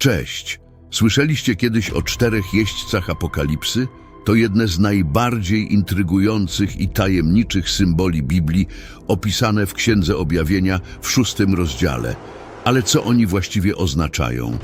Cześć. Słyszeliście kiedyś o czterech jeźdźcach apokalipsy? To jedne z najbardziej intrygujących i tajemniczych symboli Biblii opisane w Księdze Objawienia w szóstym rozdziale. Ale co oni właściwie oznaczają?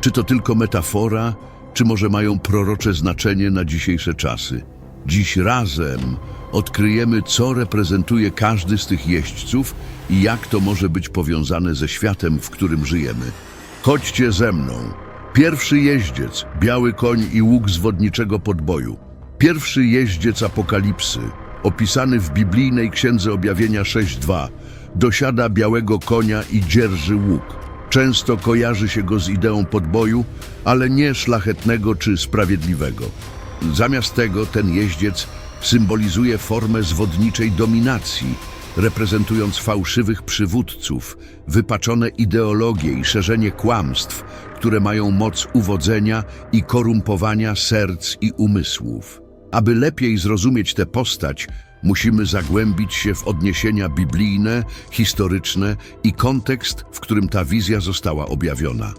Czy to tylko metafora, czy może mają prorocze znaczenie na dzisiejsze czasy? Dziś razem odkryjemy, co reprezentuje każdy z tych jeźdźców i jak to może być powiązane ze światem, w którym żyjemy. Chodźcie ze mną. Pierwszy jeździec, biały koń i łuk z wodniczego podboju. Pierwszy jeździec apokalipsy, opisany w biblijnej Księdze Objawienia 6.2, dosiada białego konia i dzierży łuk. Często kojarzy się go z ideą podboju, ale nie szlachetnego czy sprawiedliwego. Zamiast tego ten jeździec symbolizuje formę zwodniczej dominacji, reprezentując fałszywych przywódców, wypaczone ideologie i szerzenie kłamstw, które mają moc uwodzenia i korumpowania serc i umysłów. Aby lepiej zrozumieć tę postać, musimy zagłębić się w odniesienia biblijne, historyczne i kontekst, w którym ta wizja została objawiona.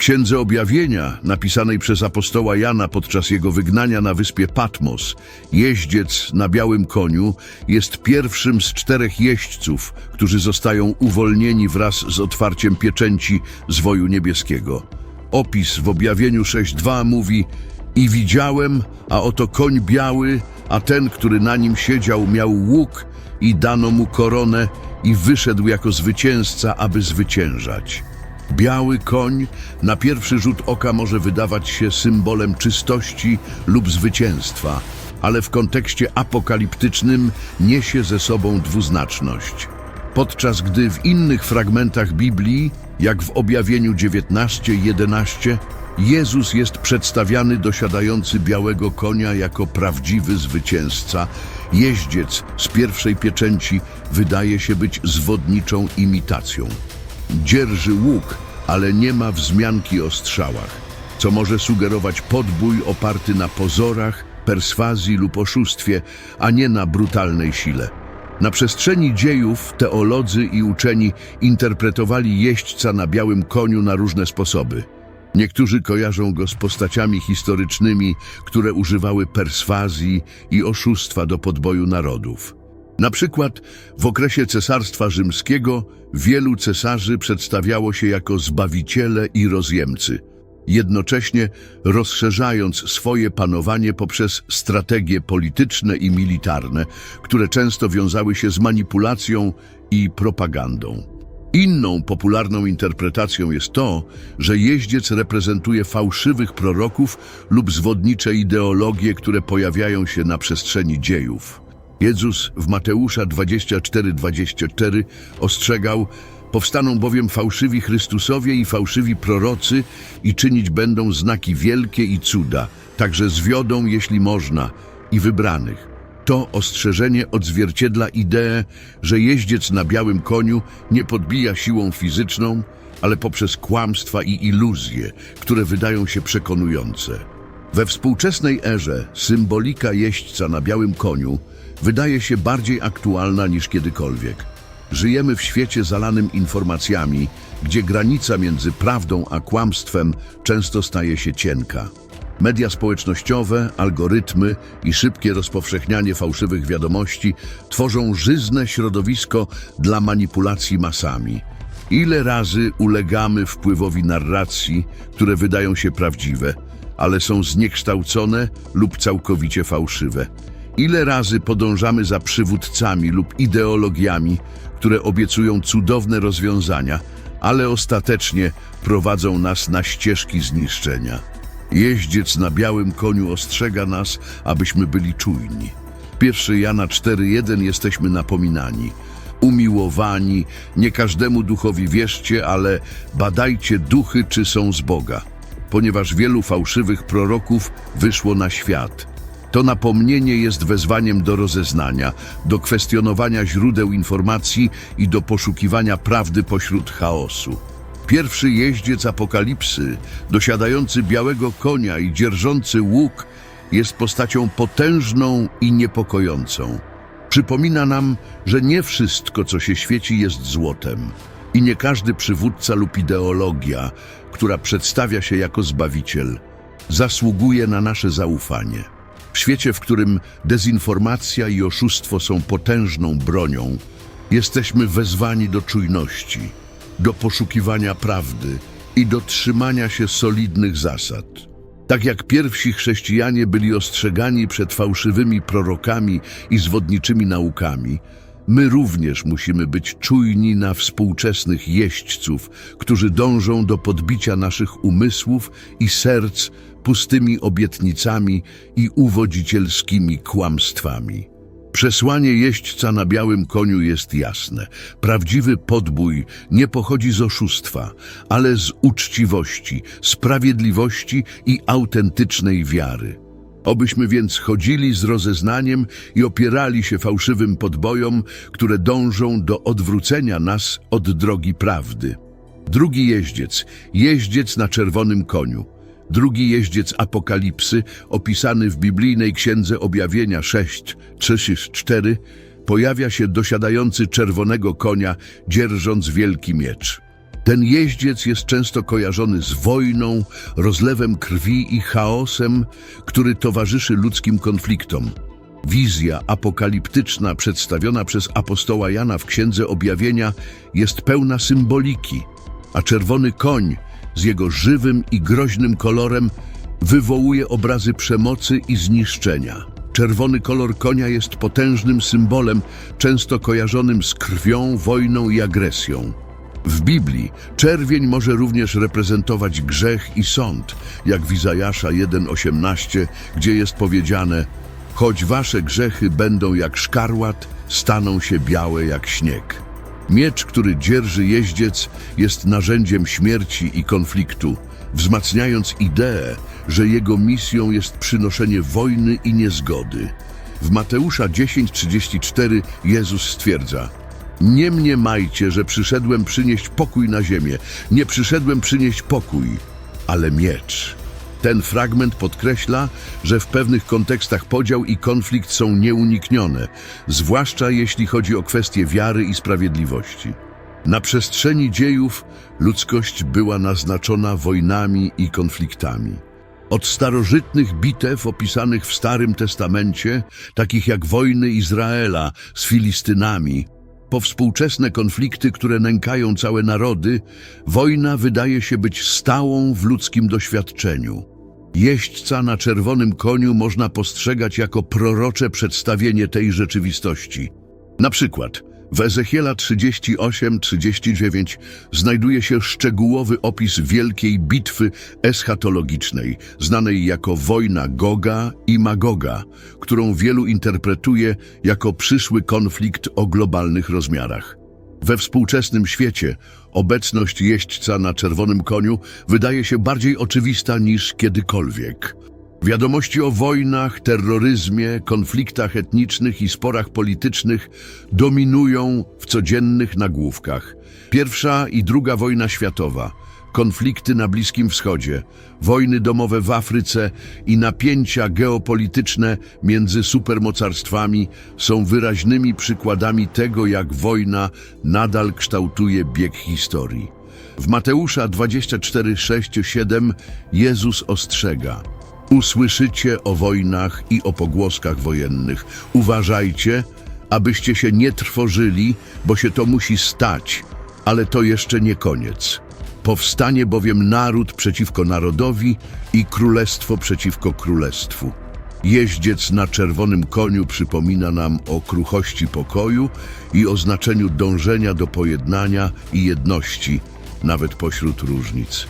Księdze Objawienia, napisanej przez apostoła Jana podczas jego wygnania na wyspie Patmos, jeździec na białym koniu jest pierwszym z czterech jeźdźców, którzy zostają uwolnieni wraz z otwarciem pieczęci zwoju niebieskiego. Opis w Objawieniu 6.2 mówi I widziałem, a oto koń biały, a ten, który na nim siedział, miał łuk i dano mu koronę i wyszedł jako zwycięzca, aby zwyciężać. Biały koń na pierwszy rzut oka może wydawać się symbolem czystości lub zwycięstwa, ale w kontekście apokaliptycznym niesie ze sobą dwuznaczność. Podczas gdy w innych fragmentach Biblii, jak w objawieniu 19:11, Jezus jest przedstawiany dosiadający białego konia jako prawdziwy zwycięzca, jeździec z pierwszej pieczęci wydaje się być zwodniczą imitacją. Dzierży łuk, ale nie ma wzmianki o strzałach, co może sugerować podbój oparty na pozorach, perswazji lub oszustwie, a nie na brutalnej sile. Na przestrzeni dziejów teolodzy i uczeni interpretowali jeźdźca na białym koniu na różne sposoby. Niektórzy kojarzą go z postaciami historycznymi, które używały perswazji i oszustwa do podboju narodów. Na przykład w okresie Cesarstwa Rzymskiego wielu cesarzy przedstawiało się jako zbawiciele i rozjemcy, jednocześnie rozszerzając swoje panowanie poprzez strategie polityczne i militarne, które często wiązały się z manipulacją i propagandą. Inną popularną interpretacją jest to, że jeździec reprezentuje fałszywych proroków lub zwodnicze ideologie, które pojawiają się na przestrzeni dziejów. Jezus w Mateusza 24:24 ostrzegał: Powstaną bowiem fałszywi Chrystusowie i fałszywi prorocy i czynić będą znaki wielkie i cuda, także zwiodą, jeśli można, i wybranych. To ostrzeżenie odzwierciedla ideę, że jeździec na białym koniu nie podbija siłą fizyczną, ale poprzez kłamstwa i iluzje, które wydają się przekonujące. We współczesnej erze symbolika jeźdźca na białym koniu wydaje się bardziej aktualna niż kiedykolwiek. Żyjemy w świecie zalanym informacjami, gdzie granica między prawdą a kłamstwem często staje się cienka. Media społecznościowe, algorytmy i szybkie rozpowszechnianie fałszywych wiadomości tworzą żyzne środowisko dla manipulacji masami. Ile razy ulegamy wpływowi narracji, które wydają się prawdziwe, ale są zniekształcone lub całkowicie fałszywe? Ile razy podążamy za przywódcami lub ideologiami, które obiecują cudowne rozwiązania, ale ostatecznie prowadzą nas na ścieżki zniszczenia? Jeździec na białym koniu ostrzega nas, abyśmy byli czujni. 1 Jana 4:1 jesteśmy napominani. Umiłowani, nie każdemu duchowi wierzcie, ale badajcie duchy, czy są z Boga, ponieważ wielu fałszywych proroków wyszło na świat. To napomnienie jest wezwaniem do rozeznania, do kwestionowania źródeł informacji i do poszukiwania prawdy pośród chaosu. Pierwszy jeździec apokalipsy, dosiadający białego konia i dzierżący łuk, jest postacią potężną i niepokojącą. Przypomina nam, że nie wszystko, co się świeci, jest złotem. I nie każdy przywódca lub ideologia, która przedstawia się jako zbawiciel, zasługuje na nasze zaufanie. W świecie, w którym dezinformacja i oszustwo są potężną bronią, jesteśmy wezwani do czujności, do poszukiwania prawdy i do trzymania się solidnych zasad. Tak jak pierwsi chrześcijanie byli ostrzegani przed fałszywymi prorokami i zwodniczymi naukami, my również musimy być czujni na współczesnych jeźdźców, którzy dążą do podbicia naszych umysłów i serc pustymi obietnicami i uwodzicielskimi kłamstwami. Przesłanie jeźdźca na białym koniu jest jasne. Prawdziwy podbój nie pochodzi z oszustwa, ale z uczciwości, sprawiedliwości i autentycznej wiary. Obyśmy więc chodzili z rozeznaniem i opierali się fałszywym podbojom, które dążą do odwrócenia nas od drogi prawdy. Drugi jeździec, jeździec na czerwonym koniu. Drugi jeździec Apokalipsy, opisany w biblijnej księdze Objawienia 6, 3-4, pojawia się dosiadający czerwonego konia, dzierżąc wielki miecz. Ten jeździec jest często kojarzony z wojną, rozlewem krwi i chaosem, który towarzyszy ludzkim konfliktom. Wizja apokaliptyczna przedstawiona przez apostoła Jana w Księdze Objawienia jest pełna symboliki, a czerwony koń z jego żywym i groźnym kolorem wywołuje obrazy przemocy i zniszczenia. Czerwony kolor konia jest potężnym symbolem, często kojarzonym z krwią, wojną i agresją. W Biblii czerwień może również reprezentować grzech i sąd, jak w Izajasza 1,18, gdzie jest powiedziane Choć wasze grzechy będą jak szkarłat, staną się białe jak śnieg. Miecz, który dzierży jeździec, jest narzędziem śmierci i konfliktu, wzmacniając ideę, że jego misją jest przynoszenie wojny i niezgody. W Mateusza 10:34 Jezus stwierdza: Nie mniemajcie, że przyszedłem przynieść pokój na ziemię. Nie przyszedłem przynieść pokój, ale miecz. Ten fragment podkreśla, że w pewnych kontekstach podział i konflikt są nieuniknione, zwłaszcza jeśli chodzi o kwestie wiary i sprawiedliwości. Na przestrzeni dziejów ludzkość była naznaczona wojnami i konfliktami. Od starożytnych bitew opisanych w Starym Testamencie, takich jak wojny Izraela z Filistynami, po współczesne konflikty, które nękają całe narody, wojna wydaje się być stałą w ludzkim doświadczeniu. Jeźdźca na czerwonym koniu można postrzegać jako prorocze przedstawienie tej rzeczywistości. Na przykład w Ezechiela 38-39 znajduje się szczegółowy opis wielkiej bitwy eschatologicznej, znanej jako wojna Goga i Magoga, którą wielu interpretuje jako przyszły konflikt o globalnych rozmiarach. We współczesnym świecie obecność jeźdźca na czerwonym koniu wydaje się bardziej oczywista niż kiedykolwiek. Wiadomości o wojnach, terroryzmie, konfliktach etnicznych i sporach politycznych dominują w codziennych nagłówkach. Pierwsza i druga wojna światowa, konflikty na Bliskim Wschodzie, wojny domowe w Afryce i napięcia geopolityczne między supermocarstwami są wyraźnymi przykładami tego, jak wojna nadal kształtuje bieg historii. W Mateusza 24, 6, 7 Jezus ostrzega – Usłyszycie o wojnach i o pogłoskach wojennych. Uważajcie, abyście się nie trwożyli, bo się to musi stać, ale to jeszcze nie koniec. Powstanie bowiem naród przeciwko narodowi i królestwo przeciwko królestwu. Jeździec na czerwonym koniu przypomina nam o kruchości pokoju i o znaczeniu dążenia do pojednania i jedności, nawet pośród różnic.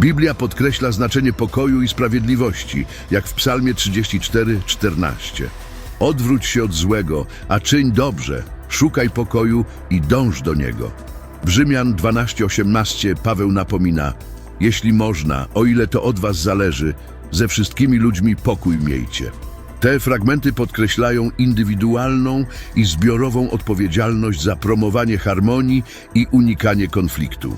Biblia podkreśla znaczenie pokoju i sprawiedliwości, jak w Psalmie 34:14. Odwróć się od złego, a czyń dobrze, szukaj pokoju i dąż do niego. W Rzymian 12:18 Paweł napomina: Jeśli można, o ile to od was zależy, ze wszystkimi ludźmi pokój miejcie. Te fragmenty podkreślają indywidualną i zbiorową odpowiedzialność za promowanie harmonii i unikanie konfliktu.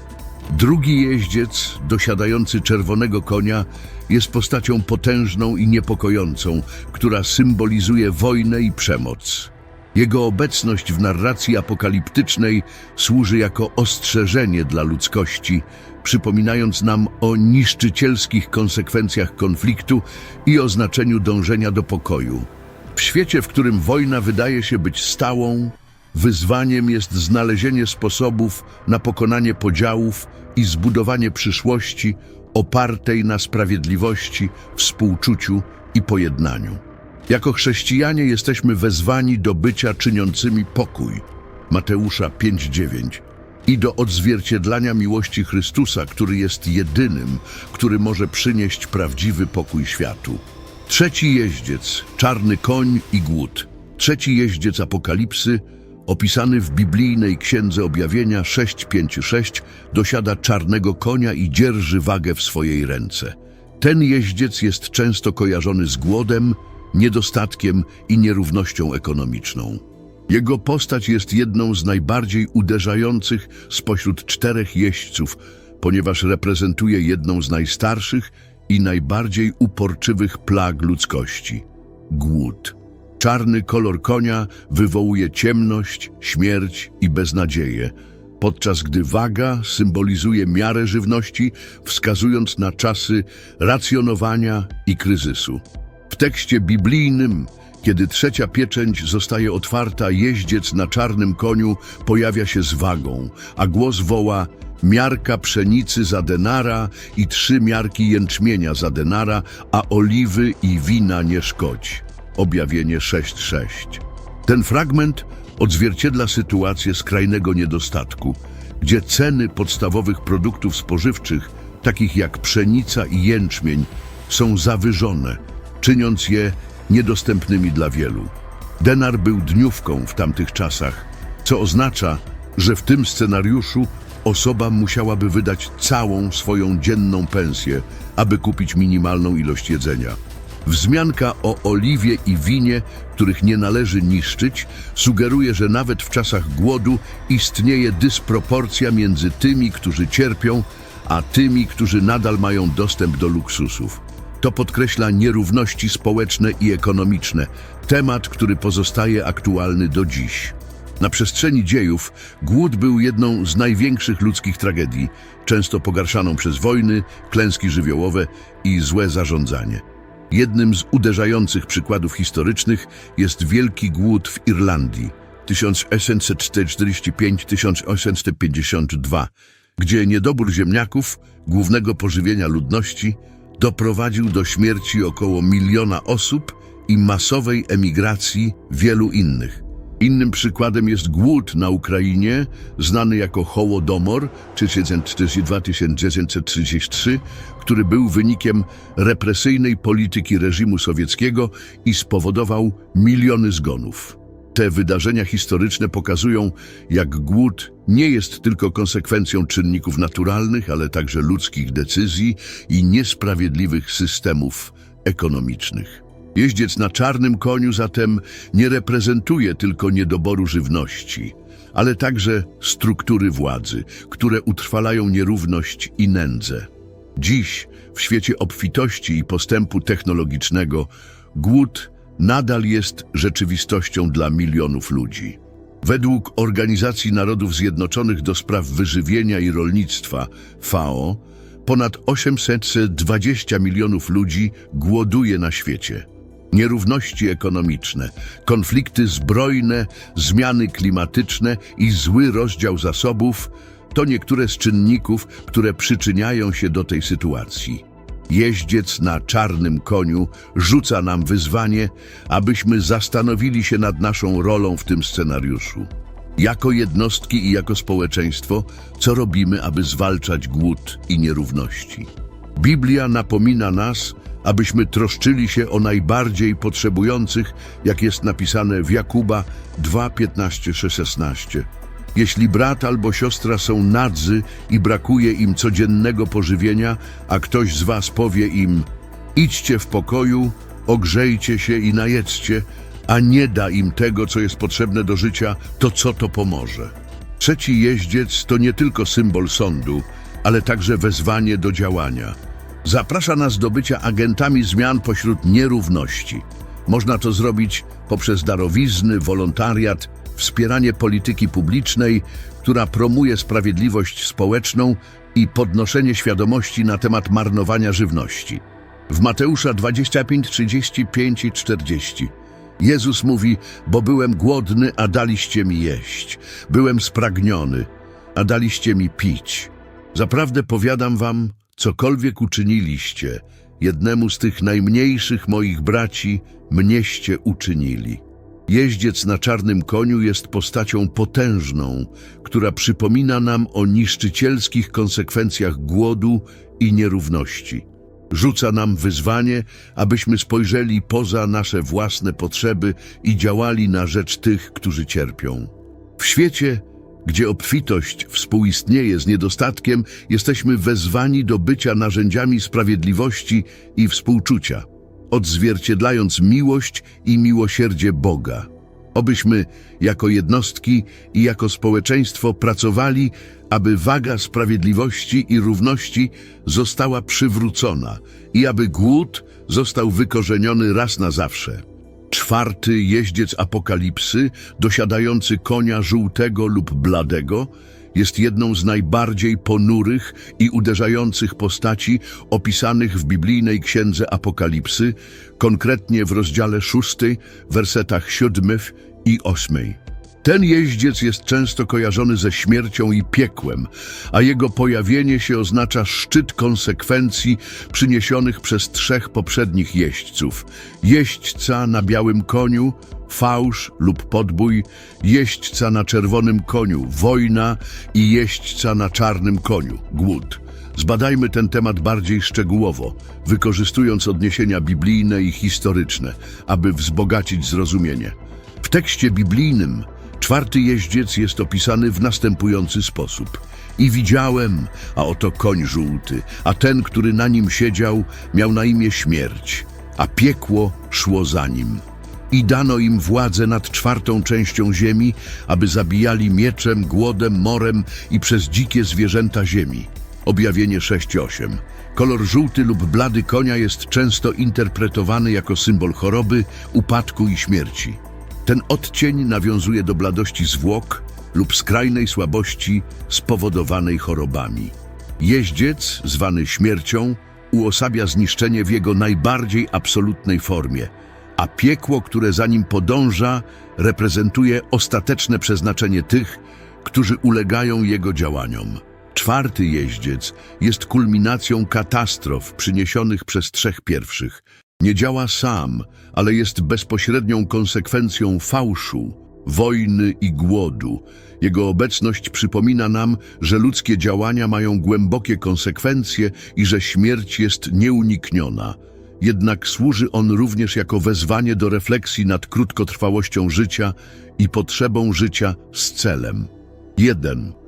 Drugi jeździec, dosiadający czerwonego konia, jest postacią potężną i niepokojącą, która symbolizuje wojnę i przemoc. Jego obecność w narracji apokaliptycznej służy jako ostrzeżenie dla ludzkości, przypominając nam o niszczycielskich konsekwencjach konfliktu i o znaczeniu dążenia do pokoju. W świecie, w którym wojna wydaje się być stałą, wyzwaniem jest znalezienie sposobów na pokonanie podziałów i zbudowanie przyszłości opartej na sprawiedliwości, współczuciu i pojednaniu. Jako chrześcijanie jesteśmy wezwani do bycia czyniącymi pokój. Mateusza 5:9 i do odzwierciedlania miłości Chrystusa, który jest jedynym, który może przynieść prawdziwy pokój światu. Trzeci jeździec, czarny koń i głód. Trzeci jeździec Apokalipsy, opisany w biblijnej Księdze Objawienia 656, dosiada czarnego konia i dzierży wagę w swojej ręce. Ten jeździec jest często kojarzony z głodem, niedostatkiem i nierównością ekonomiczną. Jego postać jest jedną z najbardziej uderzających spośród czterech jeźdźców, ponieważ reprezentuje jedną z najstarszych i najbardziej uporczywych plag ludzkości głód. Czarny kolor konia wywołuje ciemność, śmierć i beznadzieję, podczas gdy waga symbolizuje miarę żywności, wskazując na czasy racjonowania i kryzysu. W tekście biblijnym, kiedy trzecia pieczęć zostaje otwarta, jeździec na czarnym koniu pojawia się z wagą, a głos woła miarka pszenicy za denara i trzy miarki jęczmienia za denara, a oliwy i wina nie szkodź. Objawienie 6.6. Ten fragment odzwierciedla sytuację skrajnego niedostatku, gdzie ceny podstawowych produktów spożywczych, takich jak pszenica i jęczmień, są zawyżone, czyniąc je niedostępnymi dla wielu. Denar był dniówką w tamtych czasach, co oznacza, że w tym scenariuszu osoba musiałaby wydać całą swoją dzienną pensję, aby kupić minimalną ilość jedzenia. Wzmianka o oliwie i winie, których nie należy niszczyć, sugeruje, że nawet w czasach głodu istnieje dysproporcja między tymi, którzy cierpią, a tymi, którzy nadal mają dostęp do luksusów. To podkreśla nierówności społeczne i ekonomiczne, temat, który pozostaje aktualny do dziś. Na przestrzeni dziejów głód był jedną z największych ludzkich tragedii, często pogarszaną przez wojny, klęski żywiołowe i złe zarządzanie. Jednym z uderzających przykładów historycznych jest Wielki Głód w Irlandii 1845-1852, gdzie niedobór ziemniaków, głównego pożywienia ludności, doprowadził do śmierci około miliona osób i masowej emigracji wielu innych. Innym przykładem jest głód na Ukrainie, znany jako Hołodomor 1932 który był wynikiem represyjnej polityki reżimu sowieckiego i spowodował miliony zgonów. Te wydarzenia historyczne pokazują, jak głód nie jest tylko konsekwencją czynników naturalnych, ale także ludzkich decyzji i niesprawiedliwych systemów ekonomicznych. Jeździec na czarnym koniu zatem nie reprezentuje tylko niedoboru żywności, ale także struktury władzy, które utrwalają nierówność i nędzę. Dziś, w świecie obfitości i postępu technologicznego, głód nadal jest rzeczywistością dla milionów ludzi. Według Organizacji Narodów Zjednoczonych do spraw wyżywienia i rolnictwa FAO, ponad 820 milionów ludzi głoduje na świecie. Nierówności ekonomiczne, konflikty zbrojne, zmiany klimatyczne i zły rozdział zasobów to niektóre z czynników, które przyczyniają się do tej sytuacji. Jeździec na czarnym koniu rzuca nam wyzwanie, abyśmy zastanowili się nad naszą rolą w tym scenariuszu. Jako jednostki i jako społeczeństwo, co robimy, aby zwalczać głód i nierówności? Biblia napomina nas, abyśmy troszczyli się o najbardziej potrzebujących, jak jest napisane w Jakuba 2, 15, 16. Jeśli brat albo siostra są nadzy i brakuje im codziennego pożywienia, a ktoś z was powie im idźcie w pokoju, ogrzejcie się i najedzcie, a nie da im tego, co jest potrzebne do życia, to co to pomoże? Trzeci jeździec to nie tylko symbol sądu, ale także wezwanie do działania. Zaprasza nas do bycia agentami zmian pośród nierówności. Można to zrobić poprzez darowizny, wolontariat, wspieranie polityki publicznej, która promuje sprawiedliwość społeczną i podnoszenie świadomości na temat marnowania żywności. W Mateusza 25, 35 i 40 Jezus mówi, bo byłem głodny, a daliście mi jeść. Byłem spragniony, a daliście mi pić. Zaprawdę powiadam wam, cokolwiek uczyniliście, jednemu z tych najmniejszych moich braci, mnieście uczynili. Jeździec na czarnym koniu jest postacią potężną, która przypomina nam o niszczycielskich konsekwencjach głodu i nierówności. Rzuca nam wyzwanie, abyśmy spojrzeli poza nasze własne potrzeby i działali na rzecz tych, którzy cierpią. W świecie, gdzie obfitość współistnieje z niedostatkiem, jesteśmy wezwani do bycia narzędziami sprawiedliwości i współczucia, odzwierciedlając miłość i miłosierdzie Boga. Obyśmy jako jednostki i jako społeczeństwo pracowali, aby waga sprawiedliwości i równości została przywrócona i aby głód został wykorzeniony raz na zawsze. Czwarty jeździec apokalipsy, dosiadający konia żółtego lub bladego, jest jedną z najbardziej ponurych i uderzających postaci opisanych w biblijnej księdze Apokalipsy, konkretnie w rozdziale 6, wersetach 7 i 8. Ten jeździec jest często kojarzony ze śmiercią i piekłem, a jego pojawienie się oznacza szczyt konsekwencji przyniesionych przez trzech poprzednich jeźdźców. Jeźdźca na białym koniu, fałsz lub podbój, jeźdźca na czerwonym koniu, wojna i jeźdźca na czarnym koniu, głód. Zbadajmy ten temat bardziej szczegółowo, wykorzystując odniesienia biblijne i historyczne, aby wzbogacić zrozumienie. W tekście biblijnym czwarty jeździec jest opisany w następujący sposób. I widziałem, a oto koń żółty, a ten, który na nim siedział, miał na imię śmierć, a piekło szło za nim. I dano im władzę nad czwartą częścią ziemi, aby zabijali mieczem, głodem, morem i przez dzikie zwierzęta ziemi. Objawienie 6.8. Kolor żółty lub blady konia jest często interpretowany jako symbol choroby, upadku i śmierci. Ten odcień nawiązuje do bladości zwłok lub skrajnej słabości spowodowanej chorobami. Jeździec, zwany śmiercią, uosabia zniszczenie w jego najbardziej absolutnej formie, a piekło, które za nim podąża, reprezentuje ostateczne przeznaczenie tych, którzy ulegają jego działaniom. Czwarty jeździec jest kulminacją katastrof przyniesionych przez trzech pierwszych. Nie działa sam, ale jest bezpośrednią konsekwencją fałszu, wojny i głodu. Jego obecność przypomina nam, że ludzkie działania mają głębokie konsekwencje i że śmierć jest nieunikniona. Jednak służy on również jako wezwanie do refleksji nad krótkotrwałością życia i potrzebą życia z celem. 1.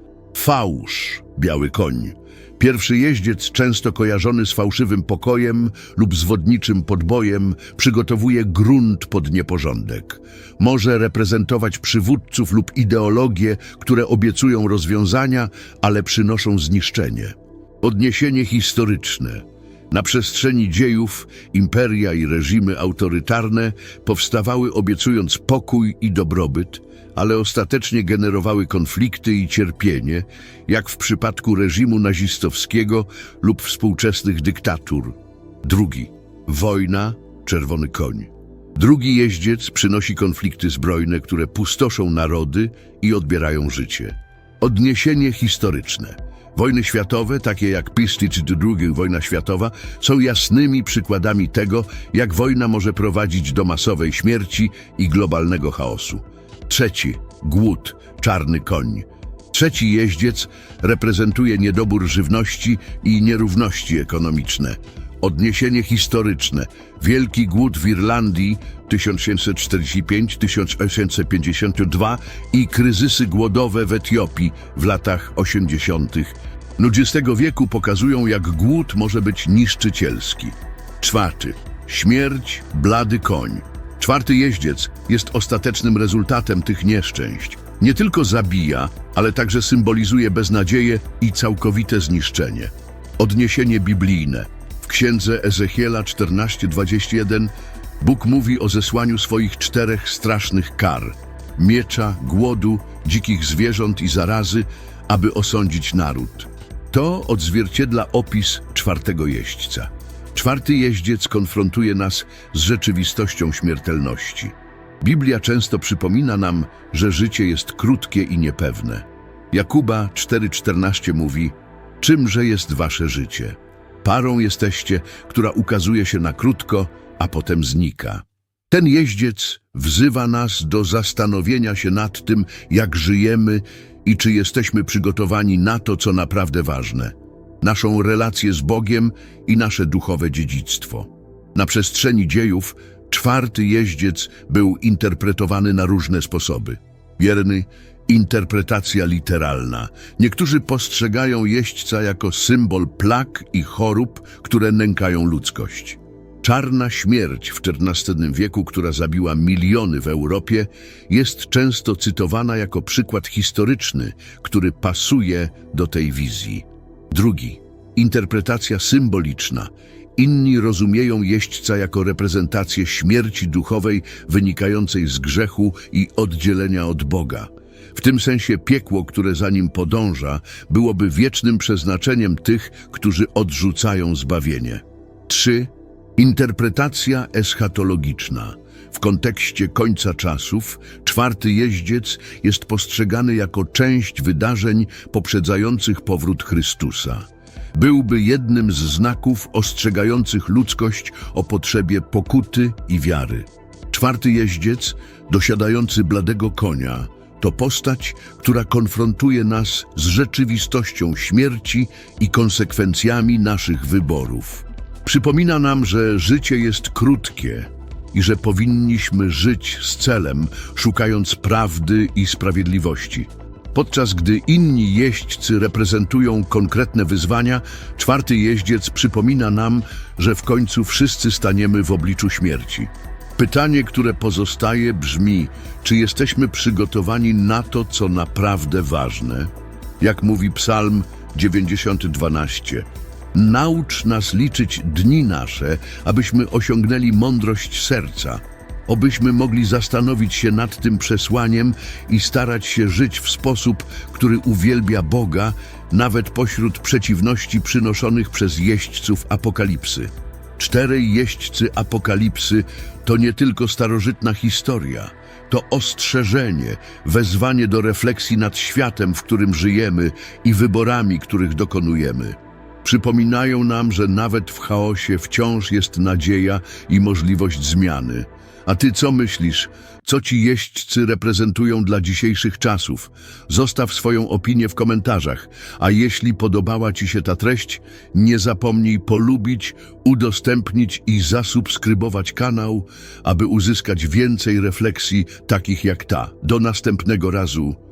Fałsz, biały koń. Pierwszy jeździec, często kojarzony z fałszywym pokojem lub zwodniczym podbojem, przygotowuje grunt pod nieporządek. Może reprezentować przywódców lub ideologie, które obiecują rozwiązania, ale przynoszą zniszczenie. Odniesienie historyczne. Na przestrzeni dziejów imperia i reżimy autorytarne powstawały obiecując pokój i dobrobyt, ale ostatecznie generowały konflikty i cierpienie, jak w przypadku reżimu nazistowskiego lub współczesnych dyktatur. Drugi. Wojna, czerwony koń. Drugi jeździec przynosi konflikty zbrojne, które pustoszą narody i odbierają życie. Odniesienie historyczne. Wojny światowe, takie jak Pisti czy II wojna światowa, są jasnymi przykładami tego, jak wojna może prowadzić do masowej śmierci i globalnego chaosu. Trzeci, głód, czarny koń. Trzeci jeździec reprezentuje niedobór żywności i nierówności ekonomiczne. Odniesienie historyczne. Wielki głód w Irlandii 1745-1852 i kryzysy głodowe w Etiopii w latach 80. XX wieku pokazują, jak głód może być niszczycielski. Czwarty. Śmierć, blady koń. Czwarty jeździec jest ostatecznym rezultatem tych nieszczęść. Nie tylko zabija, ale także symbolizuje beznadzieję i całkowite zniszczenie. Odniesienie biblijne. W księdze Ezechiela 14:21 Bóg mówi o zesłaniu swoich czterech strasznych kar miecza, głodu, dzikich zwierząt i zarazy, aby osądzić naród. To odzwierciedla opis czwartego jeźdźca. Czwarty jeździec konfrontuje nas z rzeczywistością śmiertelności. Biblia często przypomina nam, że życie jest krótkie i niepewne. Jakuba 4,14 mówi: Czymże jest wasze życie? Parą jesteście, która ukazuje się na krótko, a potem znika. Ten jeździec wzywa nas do zastanowienia się nad tym, jak żyjemy i czy jesteśmy przygotowani na to, co naprawdę ważne naszą relację z Bogiem i nasze duchowe dziedzictwo. Na przestrzeni dziejów czwarty jeździec był interpretowany na różne sposoby. Wierny, interpretacja literalna. Niektórzy postrzegają jeźdźca jako symbol plag i chorób, które nękają ludzkość. Czarna śmierć w XIV wieku, która zabiła miliony w Europie, jest często cytowana jako przykład historyczny, który pasuje do tej wizji. Drugi, interpretacja symboliczna. Inni rozumieją jeźdźca jako reprezentację śmierci duchowej wynikającej z grzechu i oddzielenia od Boga. W tym sensie piekło, które za nim podąża, byłoby wiecznym przeznaczeniem tych, którzy odrzucają zbawienie. 3. Interpretacja eschatologiczna. W kontekście końca czasów, czwarty jeździec jest postrzegany jako część wydarzeń poprzedzających powrót Chrystusa. Byłby jednym z znaków ostrzegających ludzkość o potrzebie pokuty i wiary. Czwarty jeździec, dosiadający bladego konia, to postać, która konfrontuje nas z rzeczywistością śmierci i konsekwencjami naszych wyborów. Przypomina nam, że życie jest krótkie i że powinniśmy żyć z celem, szukając prawdy i sprawiedliwości. Podczas gdy inni jeźdźcy reprezentują konkretne wyzwania, czwarty jeździec przypomina nam, że w końcu wszyscy staniemy w obliczu śmierci. Pytanie, które pozostaje, brzmi: czy jesteśmy przygotowani na to, co naprawdę ważne? Jak mówi Psalm 90:12. Naucz nas liczyć dni nasze, abyśmy osiągnęli mądrość serca, obyśmy mogli zastanowić się nad tym przesłaniem i starać się żyć w sposób, który uwielbia Boga, nawet pośród przeciwności przynoszonych przez jeźdźców apokalipsy. Czterej jeźdźcy apokalipsy to nie tylko starożytna historia, to ostrzeżenie, wezwanie do refleksji nad światem, w którym żyjemy i wyborami, których dokonujemy. Przypominają nam, że nawet w chaosie wciąż jest nadzieja i możliwość zmiany. A ty co myślisz? Co ci jeźdźcy reprezentują dla dzisiejszych czasów? Zostaw swoją opinię w komentarzach. A jeśli podobała ci się ta treść, nie zapomnij polubić, udostępnić i zasubskrybować kanał, aby uzyskać więcej refleksji takich jak ta. Do następnego razu.